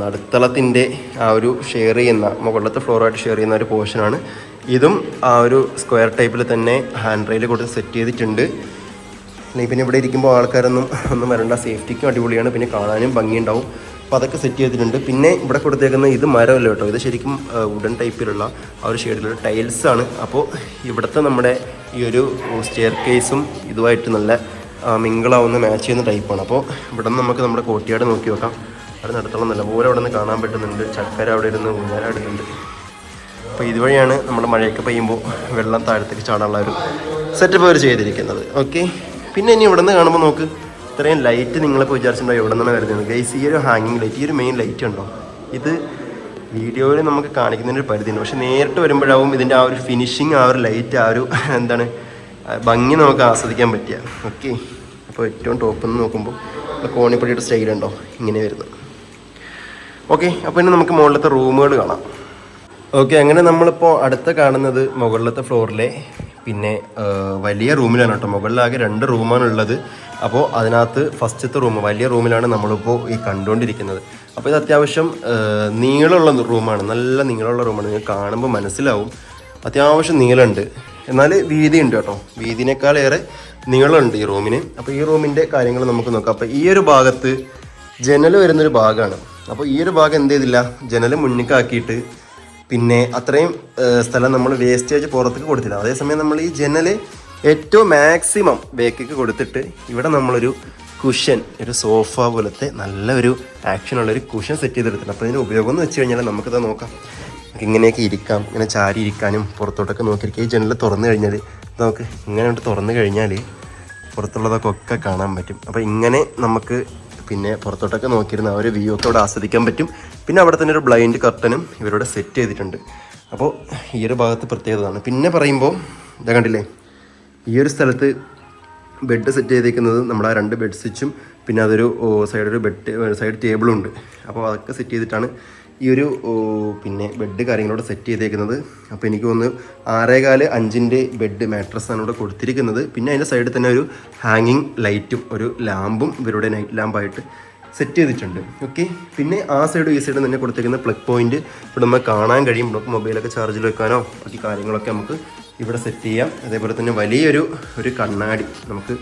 നടുത്തളത്തിന്റെ ആ ഒരു ഷെയർ ചെയ്യുന്ന മുകളിലത്തെ ഫ്ലോറായിട്ട് ഷെയർ ചെയ്യുന്ന ഒരു പോർഷനാണ് ഇതും ആ ഒരു സ്ക്വയർ ടൈപ്പിൽ തന്നെ ഹാൻഡ് റെയിൽ കൊടുത്ത് സെറ്റ് ചെയ്തിട്ടുണ്ട്. പിന്നെ ഇവിടെ ഇരിക്കുമ്പോൾ ആൾക്കാരൊന്നും ഒന്നും വരണ്ട. സേഫ്റ്റിക്കും അടിപൊളിയാണ്. പിന്നെ കാണാനും ഭംഗിയുണ്ടാവും. അപ്പോൾ അതൊക്കെ സെറ്റ് ചെയ്തിട്ടുണ്ട്. പിന്നെ ഇവിടെ കൊടുത്തേക്കുന്ന ഇത് മരമല്ല കേട്ടോ. ഇത് ശരിക്കും വുഡൻ ടൈപ്പിലുള്ള ആ ഒരു ഷെയ്ഡിലുള്ള ടൈൽസ് ആണ്. അപ്പോൾ ഇവിടുത്തെ നമ്മുടെ ഈ ഒരു സ്റ്റെയർ കേസും ഇതുമായിട്ട് നല്ല മിങ്കിളാവുന്ന മാച്ച് ചെയ്യുന്ന ടൈപ്പാണ് അപ്പോൾ ഇവിടെ നിന്ന് നമുക്ക് നമ്മുടെ കോട്ടിയാട് നോക്കി നോക്കാം അവിടെ നടത്തണം നല്ലപോലെ അവിടെ നിന്ന് കാണാൻ പറ്റുന്നുണ്ട്. ചക്കര അവിടെ ഇരുന്ന് ഊഞ്ഞാലാടുന്നുണ്ട് അപ്പോൾ ഇതുവഴിയാണ് നമ്മുടെ മഴയൊക്കെ പെയ്യുമ്പോൾ വെള്ളം താഴത്തേക്ക് ചാടാനുള്ള ഒരു സെറ്റപ്പ് അവർ ചെയ്തിരിക്കുന്നത്. ഓക്കെ പിന്നെ ഇനി ഇവിടെ നിന്ന് കാണുമ്പോൾ നോക്ക്. ഇത്രയും ലൈറ്റ് നിങ്ങളിപ്പോൾ വിചാരിച്ചിട്ടുണ്ടോ എവിടെ നിന്നാണ് വരുന്നത്? ഗൈസ് ഈ ഒരു ഹാങ്ങിങ് ലൈറ്റ് ഈ ഒരു മെയിൻ ലൈറ്റ് ഉണ്ടോ? ഇത് വീഡിയോയിൽ നമുക്ക് കാണിക്കുന്നതിന് ഒരു പരിധിയുണ്ട്. പക്ഷെ നേരിട്ട് വരുമ്പോഴാവും ഇതിന്റെ ആ ഒരു ഫിനിഷിങ് ആ ഒരു ലൈറ്റ് ആ ഒരു എന്താണ് ഭംഗി നമുക്ക് ആസ്വദിക്കാൻ പറ്റിയ ഓക്കെ അപ്പോൾ ഏറ്റവും ടോപ്പിൽ നിന്ന് നോക്കുമ്പോൾ കോണിപ്പടിയുടെ സ്റ്റൈലുണ്ടോ ഇങ്ങനെ വരുന്നു ഓക്കെ അപ്പോൾ ഇനി നമുക്ക് മുകളിലത്തെ റൂമുകൾ കാണാം. ഓക്കെ അങ്ങനെ നമ്മളിപ്പോൾ അടുത്ത കാണുന്നത് മുകളിലത്തെ ഫ്ലോറിലെ പിന്നെ വലിയ റൂമിലാണ് കേട്ടോ. മുകളിലാകെ രണ്ട് റൂമാണ് ഉള്ളത്. അപ്പോൾ അതിനകത്ത് ഫസ്റ്റത്തെ റൂം വലിയ റൂമിലാണ് നമ്മളിപ്പോൾ ഈ കണ്ടുകൊണ്ടിരിക്കുന്നത്. അപ്പോൾ ഇത് അത്യാവശ്യം നീളമുള്ള റൂമാണ് നല്ല നീളമുള്ള റൂമാണ്. നിങ്ങൾ കാണുമ്പോൾ മനസ്സിലാവും. അത്യാവശ്യം നീളമുണ്ട്. എന്നാൽ വീതിയുണ്ട് കേട്ടോ. വീതിനേക്കാളേറെ നീളമുണ്ട് ഈ റൂമിന്. അപ്പോൾ ഈ റൂമിന്റെ കാര്യങ്ങൾ നമുക്ക് നോക്കാം. അപ്പോൾ ഈ ഒരു ഭാഗത്ത് ജനൽ വരുന്നൊരു ഭാഗമാണ് അപ്പോൾ ഈ ഒരു ഭാഗം എന്ത് ചെയ്തില്ല? ജനൽ മുന്നിക്കാക്കിയിട്ട് പിന്നെ അത്രയും സ്ഥലം നമ്മൾ വേസ്റ്റേജ് പുറത്തേക്ക് കൊടുത്തില്ല. അതേസമയം നമ്മൾ ഈ ജനൽ ഏറ്റവും മാക്സിമം ബേക്കിക്ക് കൊടുത്തിട്ട് ഇവിടെ നമ്മളൊരു കുഷൻ ഒരു സോഫ പോലത്തെ നല്ലൊരു ആക്ഷനുള്ളൊരു കുഷൻ സെറ്റ് ചെയ്തെടുത്തിട്ടുണ്ട്. അപ്പോൾ ഇതിന്റെ ഉപയോഗം എന്ന് വെച്ച് കഴിഞ്ഞാൽ നമുക്കത് നോക്കാം. ഇങ്ങനെയൊക്കെ ഇരിക്കാം ഇങ്ങനെ ചാരി ഇരിക്കാനും പുറത്തോട്ടൊക്കെ നോക്കിയിരിക്കാം. ഈ ജനൽ തുറന്നു കഴിഞ്ഞാൽ നമുക്ക് ഇങ്ങനെ കൊണ്ട് തുറന്നു കഴിഞ്ഞാൽ പുറത്തുള്ളതൊക്കെ ഒക്കെ കാണാൻ പറ്റും. അപ്പോൾ ഇങ്ങനെ നമുക്ക് പിന്നെ പുറത്തോട്ടൊക്കെ നോക്കിയിരുന്ന ആ ഒരു വ്യൂ ഒക്കെ അവിടെ ആസ്വദിക്കാൻ പറ്റും. പിന്നെ അവിടെ തന്നെ ഒരു ബ്ലൈൻഡ് കർട്ടനും ഇവരോട് സെറ്റ് ചെയ്തിട്ടുണ്ട്. അപ്പോൾ ഈ ഒരു ഭാഗത്ത് പ്രത്യേകതയാണ് പിന്നെ പറയുമ്പോൾ ഇതാ കണ്ടില്ലേ? ഈ ഒരു സ്ഥലത്ത് ബെഡ് സെറ്റ് ചെയ്തേക്കുന്നത് നമ്മുടെ ആ രണ്ട് ബെഡ് സ്വിച്ചും പിന്നെ അതൊരു സൈഡ് ഒരു ബെഡ് സൈഡ് ടേബിളും ഉണ്ട്. അപ്പോൾ അതൊക്കെ സെറ്റ് ചെയ്തിട്ടാണ് ഈ ഒരു പിന്നെ ബെഡ് കാര്യങ്ങളോട് സെറ്റ് ചെയ്തേക്കുന്നത്. അപ്പോൾ എനിക്ക് ഒന്ന് ആറേകാൽ അഞ്ചിന്റെ ബെഡ് മാട്രസ്സാണ് ഇവിടെ കൊടുത്തിരിക്കുന്നത്. പിന്നെ അതിന്റെ സൈഡിൽ തന്നെ ഒരു ഹാങ്ങിങ് ലൈറ്റും ഒരു ലാമ്പും ഇവരുടെ നൈറ്റ് ലാമ്പായിട്ട് സെറ്റ് ചെയ്തിട്ടുണ്ട്. ഓക്കെ പിന്നെ ആ സൈഡും ഈ സൈഡും തന്നെ കൊടുത്തിരിക്കുന്ന പ്ലഗ് പോയിന്റ് ഇവിടെ നമ്മൾ കാണാൻ കഴിയും. നമുക്ക് മൊബൈലൊക്കെ ചാർജിൽ വെക്കാനോ ബാക്കി കാര്യങ്ങളൊക്കെ നമുക്ക് ഇവിടെ സെറ്റ് ചെയ്യാം. അതേപോലെ തന്നെ വലിയൊരു ഒരു കണ്ണാടി. നമുക്ക്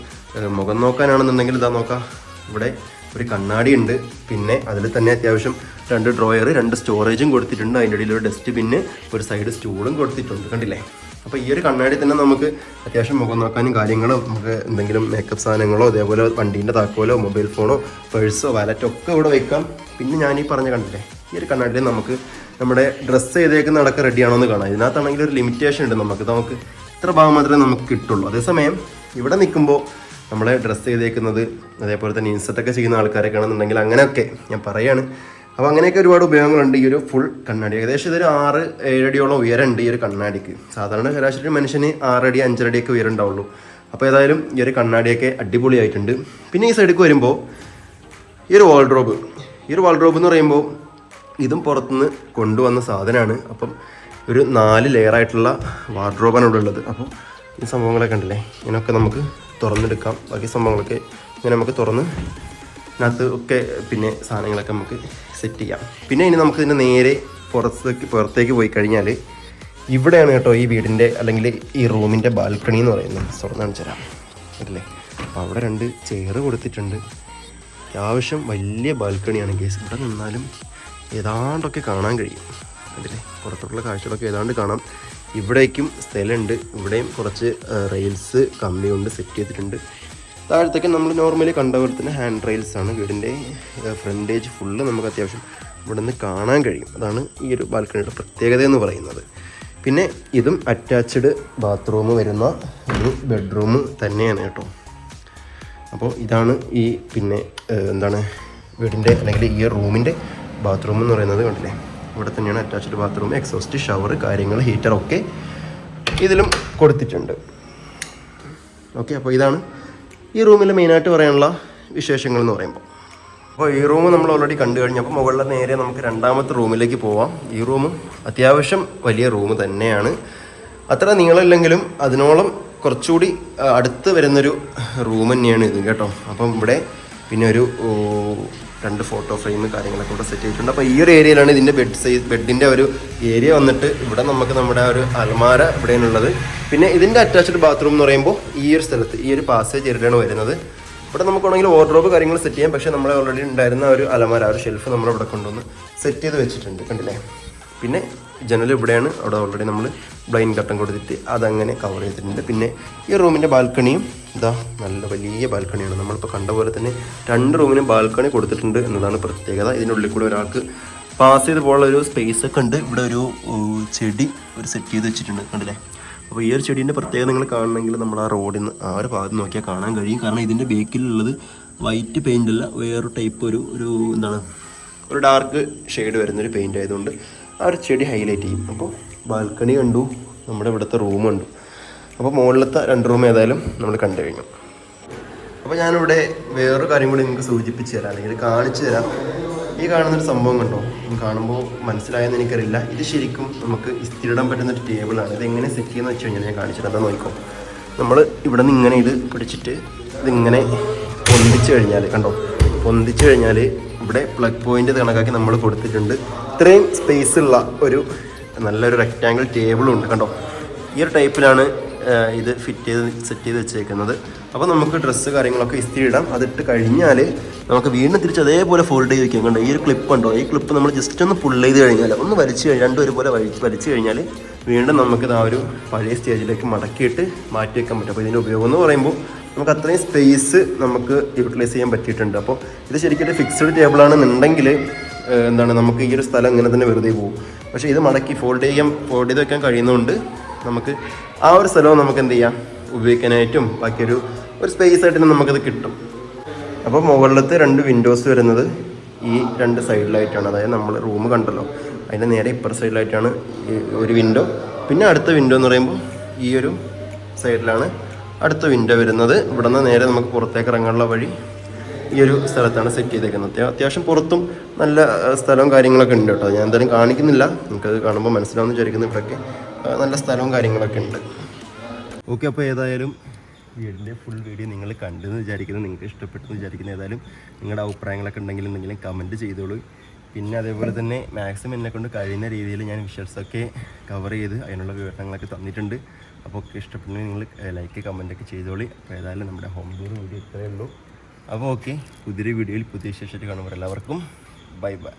മുഖം നോക്കാനാണെന്നുണ്ടെങ്കിൽ ഇതാ നോക്കാം. ഇവിടെ ഒരു കണ്ണാടി ഉണ്ട്. പിന്നെ അതിൽ തന്നെ അത്യാവശ്യം രണ്ട് ഡ്രോയർ രണ്ട് സ്റ്റോറേജും കൊടുത്തിട്ടുണ്ട്. അതിന്റെ ഇടയിൽ ഒരു ഡസ്റ്റ് ബിന്ന് ഒരു സൈഡ് സ്റ്റൂളും കൊടുത്തിട്ടുണ്ട്. കണ്ടില്ലേ? അപ്പോൾ ഈ ഒരു കണ്ണാടി തന്നെ നമുക്ക് അത്യാവശ്യം മുഖം നോക്കാനും കാര്യങ്ങളും നമുക്ക് എന്തെങ്കിലും മേക്കപ്പ് സാധനങ്ങളോ അതേപോലെ വണ്ടീന്റെ താക്കോലോ മൊബൈൽ ഫോണോ പേഴ്സോ വാലറ്റോ ഒക്കെ ഇവിടെ വയ്ക്കാം പിന്നെ ഞാൻ ഈ പറഞ്ഞ കണ്ടില്ലേ? ഈ ഒരു കണ്ണാടിയിൽ നമുക്ക് നമ്മുടെ ഡ്രസ്സ് ചെയ്തേക്കുന്ന അടക്കം റെഡിയാണോ എന്ന് കാണാം. ഇതിനകത്താണെങ്കിൽ ഒരു ലിമിറ്റേഷൻ ഉണ്ട് നമുക്ക്. നമുക്ക് ഇത്ര ഭാഗം മാത്രമേ നമുക്ക് കിട്ടുള്ളൂ. അതേസമയം ഇവിടെ നിൽക്കുമ്പോൾ നമ്മളെ ഡ്രസ്സ് ചെയ്തേക്കുന്നത് അതേപോലെ തന്നെ ഇൻസെർട്ടൊക്കെ ചെയ്യുന്ന ആൾക്കാരൊക്കെ ആണെന്നുണ്ടെങ്കിൽ അങ്ങനെയൊക്കെ ഞാൻ പറയാണ്. അപ്പോൾ അങ്ങനെയൊക്കെ ഒരുപാട് ഉപയോഗങ്ങളുണ്ട്. ഈ ഒരു ഫുൾ കണ്ണാടി. ഏകദേശം ഇതൊരു ആറ് ഏഴടിയോളം ഉയരമുണ്ട് ഈ ഒരു കണ്ണാടിക്ക്. സാധാരണ ശരാശരി മനുഷ്യന് ആറടി അഞ്ചരടിയൊക്കെ ഉയരമുണ്ടാവുള്ളൂ. അപ്പോൾ ഏതായാലും ഈ ഒരു കണ്ണാടിയൊക്കെ അടിപൊളിയായിട്ടുണ്ട്. പിന്നെ ഈ സൈഡിലേക്ക് വരുമ്പോൾ ഈ ഒരു വാൾഡ്രോബ് ഈ ഒരു വാൾഡ്രോബ് എന്ന് പറയുമ്പോൾ ഇതും പുറത്തുനിന്ന് കൊണ്ടുവന്ന സാധനമാണ്. അപ്പം ഒരു നാല് ലെയർ ആയിട്ടുള്ള വാർഡ്രോബാണ് ഇവിടെ ഉള്ളത് അപ്പോൾ ഈ സംഭവങ്ങളൊക്കെ ഉണ്ടല്ലേ ഇതിനൊക്കെ നമുക്ക് തുറന്നെടുക്കാം. ബാക്കി സംഭവങ്ങളൊക്കെ ഇങ്ങനെ നമുക്ക് തുറന്ന് അതിനകത്ത് ഒക്കെ പിന്നെ സാധനങ്ങളൊക്കെ നമുക്ക് സെറ്റ് ചെയ്യാം. പിന്നെ ഇനി നമുക്ക് ഇതിന്റെ നേരെ പുറത്തേക്ക് പുറത്തേക്ക് പോയി കഴിഞ്ഞാൽ ഇവിടെയാണ് കേട്ടോ ഈ വീടിന്റെ അല്ലെങ്കിൽ ഈ റൂമിന്റെ ബാൽക്കണി എന്ന് പറയുന്നത്. തുറന്നു കാണിച്ചു തരാം. അല്ലേ അപ്പോൾ അവിടെ രണ്ട് ചെയർ കൊടുത്തിട്ടുണ്ട്. അത്യാവശ്യം വലിയ ബാൽക്കണിയാണ് കേസ് ഇവിടെ നിന്നാലും ഏതാണ്ടൊക്കെ കാണാൻ കഴിയും. അതിലെ പുറത്തോട്ടുള്ള കാഴ്ചകളൊക്കെ ഏതാണ്ട് കാണാം. ഇവിടേക്കും സ്ഥലമുണ്ട്. ഇവിടെയും കുറച്ച് റെയിൽസ് കമ്പി കൊണ്ട് സെറ്റ് ചെയ്തിട്ടുണ്ട്. താഴത്തേക്ക് നമ്മൾ നോർമലി കണ്ട പോലെ തന്നെ ഹാൻഡ് റെയിൽസ് ആണ്. വീടിന്റെ ഫ്രണ്ടേജ് ഫുള്ള് നമുക്ക് അത്യാവശ്യം ഇവിടെ നിന്ന് കാണാൻ കഴിയും. അതാണ് ഈ ഒരു ബാൽക്കണിയുടെ പ്രത്യേകത എന്ന് പറയുന്നത്. പിന്നെ ഇതും അറ്റാച്ച്ഡ് ബാത്റൂം വരുന്ന ഒരു ബെഡ്റൂം തന്നെയാണ് കേട്ടോ. അപ്പോൾ ഇതാണ് ഈ പിന്നെ എന്താണ് വീടിന്റെ അല്ലെങ്കിൽ ഈ റൂമിന്റെ ബാത്റൂം എന്ന് പറയുന്നത് കണ്ടില്ലേ? ഇവിടെ തന്നെയാണ് അറ്റാച്ച്ഡ് ബാത്റൂം എക്സോസ്റ്റ് ഷവർ കാര്യങ്ങൾ ഹീറ്റർ ഒക്കെ ഇതിലും കൊടുത്തിട്ടുണ്ട്. ഓക്കെ അപ്പോൾ ഇതാണ് ഈ റൂമിൽ മെയിനായിട്ട് പറയാനുള്ള വിശേഷങ്ങൾ എന്ന് പറയുമ്പോൾ അപ്പോൾ ഈ റൂം നമ്മൾ ഓൾറെഡി കണ്ടു കഴിഞ്ഞപ്പോൾ മുകളിലെ നേരെ നമുക്ക് രണ്ടാമത്തെ റൂമിലേക്ക് പോവാം. ഈ റൂമും അത്യാവശ്യം വലിയ റൂം തന്നെയാണ്. അത്ര നീളമില്ലെങ്കിലും അതിനോളം കുറച്ചുകൂടി അടുത്ത് വരുന്നൊരു റൂം തന്നെയാണ് ഇത് കേട്ടോ. അപ്പം ഇവിടെ പിന്നെ ഒരു രണ്ട് ഫോട്ടോ ഫ്രെയിം കാര്യങ്ങളൊക്കെ ഇവിടെ സെറ്റ് ചെയ്തിട്ടുണ്ട്. അപ്പോൾ ഈ ഒരു ഏരിയയിലാണ് ഇതിന്റെ ബെഡ് സൈസ് ബെഡിന്റെ ഒരു ഏരിയ വന്നിട്ട് ഇവിടെ നമുക്ക് നമ്മുടെ ഒരു അലമാര ഇവിടെയാണുള്ളത്. പിന്നെ ഇതിന്റെ അറ്റാച്ച്ഡ് ബാത്റൂം എന്ന് പറയുമ്പോൾ ഈ ഒരു സ്ഥലത്ത് ഈ ഒരു പാസേജ് ഏരിയയിലാണ് വരുന്നത്. ഇവിടെ നമുക്ക് വേണമെങ്കിൽ വാർഡ്രോബ് കാര്യങ്ങൾ സെറ്റ് ചെയ്യാം. പക്ഷേ നമ്മളെ ഓൾറെഡി ഉണ്ടായിരുന്ന ഒരു അലമാര ഒരു ഷെൽഫ് നമ്മൾ ഇവിടെ കൊണ്ടുവന്ന് സെറ്റ് ചെയ്ത് വെച്ചിട്ടുണ്ട്. കണ്ടില്ലേ? പിന്നെ ജനൽ ഇവിടെയാണ്. അവിടെ ഓൾറെഡി നമ്മൾ ബ്ലൈൻഡ് കട്ടൻ കൊടുത്തിട്ട് അതങ്ങനെ കവർ ചെയ്തിട്ടുണ്ട്. പിന്നെ ഈ റൂമിന്റെ ബാൽക്കണിയും ഇതാ നല്ല വലിയ ബാൽക്കണിയാണ് നമ്മളിപ്പോൾ കണ്ട പോലെ തന്നെ രണ്ട് റൂമിനും ബാൽക്കണി കൊടുത്തിട്ടുണ്ട് എന്നതാണ് പ്രത്യേകത. ഇതിനുള്ളിൽ കൂടെ ഒരാൾക്ക് പാസ് ചെയ്ത് പോകാനുള്ള ഒരു സ്പേസ് ഒക്കെ ഉണ്ട്. ഇവിടെ ഒരു ചെടി ഒരു സെറ്റ് ചെയ്ത് വെച്ചിട്ടുണ്ട്. കണ്ടില്ലേ? അപ്പോൾ ഈ ഒരു ചെടീന്റെ പ്രത്യേകത നിങ്ങൾ കാണണമെങ്കിൽ നമ്മൾ ആ റോഡിൽ നിന്ന് ആ ഒരു ഭാഗത്ത് നോക്കിയാൽ കാണാൻ കഴിയും. കാരണം ഇതിന്റെ ബേക്കിലുള്ളത് വൈറ്റ് പെയിന്റ് അല്ല വേറൊരു ടൈപ്പ് ഒരു ഒരു എന്താണ്? ഒരു ഡാർക്ക് ഷെയ്ഡ് വരുന്നൊരു പെയിന്റ് ആയതുകൊണ്ട് ആ ഒരു ചെടി ഹൈലൈറ്റ് ചെയ്യും. അപ്പോൾ ബാൽക്കണി കണ്ടു നമ്മുടെ ഇവിടുത്തെ റൂം കണ്ടു. അപ്പോൾ മുകളിലത്തെ രണ്ട് റൂം ഏതായാലും നമ്മൾ കണ്ടു കഴിഞ്ഞു. അപ്പോൾ ഞാനിവിടെ വേറൊരു കാര്യം കൂടി നിങ്ങൾക്ക് സൂചിപ്പിച്ച് തരാം അല്ലെങ്കിൽ കാണിച്ചു തരാം. ഈ കാണുന്നൊരു സംഭവം കണ്ടോ? കാണുമ്പോൾ മനസ്സിലായെന്ന് എനിക്കറിയില്ല. ഇത് ശരിക്കും നമുക്ക് ഇസ്തിരിടാൻ പറ്റുന്ന ഒരു ടേബിളാണ് ഇത് എങ്ങനെ സെറ്റ് ചെയ്യുന്ന വെച്ച് കഴിഞ്ഞാൽ ഞാൻ കാണിച്ചു തരാം. അതാ നോക്കോ നമ്മൾ ഇവിടെ നിന്ന് ഇങ്ങനെ ഇത് പിടിച്ചിട്ട് ഇതിങ്ങനെ പൊന്തിച്ച് കഴിഞ്ഞാൽ കണ്ടോ? പൊന്തിച്ച് കഴിഞ്ഞാൽ ഇവിടെ പ്ലഗ് പോയിന്റ് കണക്കാക്കി നമ്മൾ കൊടുത്തിട്ടുണ്ട്. ഇത്രയും സ്പേസ് ഉള്ള ഒരു നല്ലൊരു റെക്റ്റാങ്കിൾ ടേബിളും ഉണ്ട്. കണ്ടോ? ഈ ഒരു ടൈപ്പിലാണ് ഇത് ഫിറ്റ് ചെയ്ത് സെറ്റ് ചെയ്ത് വെച്ചേക്കുന്നത്. അപ്പോൾ നമുക്ക് ഡ്രസ്സ് കാര്യങ്ങളൊക്കെ ഇസ്തിരി ഇടാം. അതിട്ട് കഴിഞ്ഞാൽ നമുക്ക് വീണ്ടും തിരിച്ച് അതേപോലെ ഫോൾഡ് ചെയ്ത് വെക്കാം. കണ്ടോ? ഈ ഒരു ക്ലിപ്പ് ഉണ്ടോ? ഈ ക്ലിപ്പ് നമ്മൾ ജസ്റ്റ് ഒന്ന് പുള്ള് ചെയ്ത് കഴിഞ്ഞാൽ ഒന്ന് വലിച്ചു കഴിഞ്ഞാൽ രണ്ടും ഒരുപോലെ വലിച്ച് വലിച്ചു കഴിഞ്ഞാൽ വീണ്ടും നമുക്കിത് ആ ഒരു പഴയ സ്റ്റേജിലേക്ക് മടക്കിയിട്ട് മാറ്റി വെക്കാൻ പറ്റും. അപ്പോൾ ഇതിന്റെ ഉപയോഗം എന്ന് പറയുമ്പോൾ നമുക്ക് അത്രയും സ്പേസ് നമുക്ക് യൂട്ടിലൈസ് ചെയ്യാൻ പറ്റിയിട്ടുണ്ട്. അപ്പോൾ ഇത് ശരിക്കും ഫിക്സ്ഡ് ടേബിളാണെന്നുണ്ടെങ്കിൽ എന്താണ് നമുക്ക് ഈ ഒരു സ്ഥലം ഇങ്ങനെ തന്നെ വെറുതെ പോകും പക്ഷേ ഇത് മടക്കി ഫോൾഡ് ചെയ്യാൻ ഫോൾഡ് ചെയ്ത് വെക്കാൻ കഴിയുന്നതുകൊണ്ട് നമുക്ക് ആ ഒരു സ്ഥലവും നമുക്ക് എന്ത് ചെയ്യാം? ഉപയോഗിക്കാനായിട്ടും ബാക്കിയൊരു ഒരു സ്പേസ് ആയിട്ട് തന്നെ നമുക്കത് കിട്ടും. അപ്പോൾ മുകളിലത്തെ രണ്ട് വിൻഡോസ് വരുന്നത് ഈ രണ്ട് സൈഡിലായിട്ടാണ് അതായത് നമ്മൾ റൂം കണ്ടല്ലോ. അതിന്റെ നേരെ ഇപ്പുറ സൈഡിലായിട്ടാണ് ഒരു വിൻഡോ പിന്നെ അടുത്ത വിൻഡോ എന്ന് പറയുമ്പോൾ ഈ ഒരു സൈഡിലാണ് അടുത്ത വിൻഡോ വരുന്നത്. ഇവിടെ നിന്ന് നേരെ നമുക്ക് പുറത്തേക്ക് ഇറങ്ങാനുള്ള വഴി ഈ ഒരു സ്ഥലത്താണ് സെറ്റ് ചെയ്തേക്കുന്നത്. അത്യാ- അത്യാവശ്യം പുറത്തും നല്ല സ്ഥലവും കാര്യങ്ങളൊക്കെ ഉണ്ട് കേട്ടോ. ഞാൻ എന്തായാലും കാണിക്കുന്നില്ല. നിങ്ങൾക്കത് കാണുമ്പോൾ മനസ്സിലാവുന്ന വിചാരിക്കുന്നു. ഇവിടെയൊക്കെ നല്ല സ്ഥലവും കാര്യങ്ങളൊക്കെ ഉണ്ട്. ഓക്കെ അപ്പോൾ ഏതായാലും വീടിന്റെ ഫുൾ വീഡിയോ നിങ്ങൾ കണ്ടെന്ന് വിചാരിക്കുന്നു. നിങ്ങൾക്ക് ഇഷ്ടപ്പെട്ടെന്ന് വിചാരിക്കുന്നു. ഏതായാലും നിങ്ങളുടെ അഭിപ്രായങ്ങളൊക്കെ ഉണ്ടെങ്കിൽ എന്തെങ്കിലും കമന്റ് ചെയ്തോളൂ. പിന്നെ അതേപോലെ തന്നെ മാക്സിമം എന്നെ കൊണ്ട് കഴിയുന്ന രീതിയിൽ ഞാൻ വിഷ്വൽസൊക്കെ കവർ ചെയ്ത് അതിനുള്ള വിവരണങ്ങളൊക്കെ തന്നിട്ടുണ്ട്. അപ്പോൾ ഒക്കെ ഇഷ്ടപ്പെട്ടെങ്കിൽ നിങ്ങൾ ലൈക്ക് കമന്റൊക്കെ ചെയ്തോളി. അപ്പോൾ ഏതായാലും നമ്മുടെ ഹോം ടൂർ വീഡിയോ ഇത്രയേ ഉള്ളൂ. അപ്പോൾ ഓക്കെ പുതിയൊരു വീഡിയോയിൽ പുതിയ വിശേഷമായിട്ട് കാണുമ്പോൾ എല്ലാവർക്കും ബൈ ബൈ